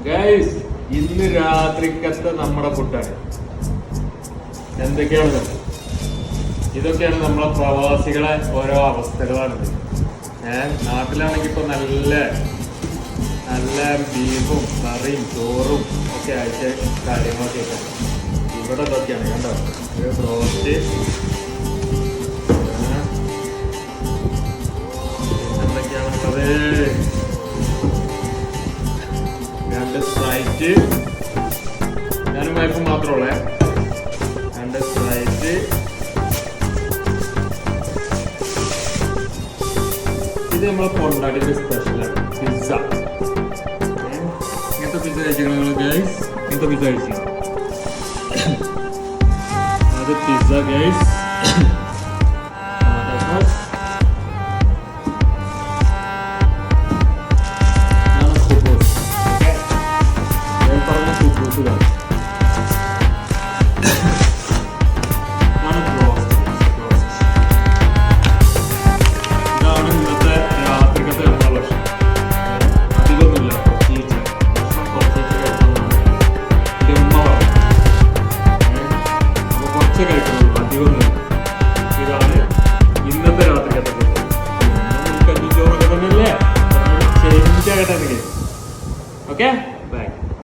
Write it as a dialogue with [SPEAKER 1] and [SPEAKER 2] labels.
[SPEAKER 1] ഇന്ന് രാത്രിക്കത്തെ നമ്മുടെ ഫുഡാണ് എന്തൊക്കെയാണ് ഇതൊക്കെയാണ് നമ്മളെ പ്രവാസികളെ ഓരോ അവസ്ഥകളാണ് ഏഹ് നാട്ടിലാണെങ്കിൽ ഇപ്പൊ നല്ല നല്ല ബീഫും കറിയും ചോറും ഒക്കെ ആയിട്ട് കാര്യങ്ങളൊക്കെ. ഇവിടെ ഇതൊക്കെയാണ് കണ്ടോ? ഒരു ബ്രോസ്റ്റ് എന്തൊക്കെയാണുള്ളത് സ്പ്രൈറ്റ് ഞാനും വൈഫും മാത്രമുള്ളേ. രണ്ട് സ്പ്രൈറ്റ് ഇത് നമ്മളെ കൊണ്ടാടി സ്പെഷ്യലാണ് പിസ്സ ഇങ്ങനത്തെ പിസ്സ കഴിച്ചിരിക്കണം ഗൈസ് ഇങ്ങനത്തെ പിസ്സ കഴിച്ചിരിക്കണം അത് പിസ്സ ഗൈസ് കഴിക്കുന്നുള്ളൂ അധികമൊന്നുമില്ല ഇതാണ് ഇന്നത്തെ രാത്രിക്കത്തെ ഫുഡ് കഞ്ഞി ചോറൊക്കെ തന്നെയല്ലേ ചേഞ്ച് ആകട്ടെ ഓക്കെ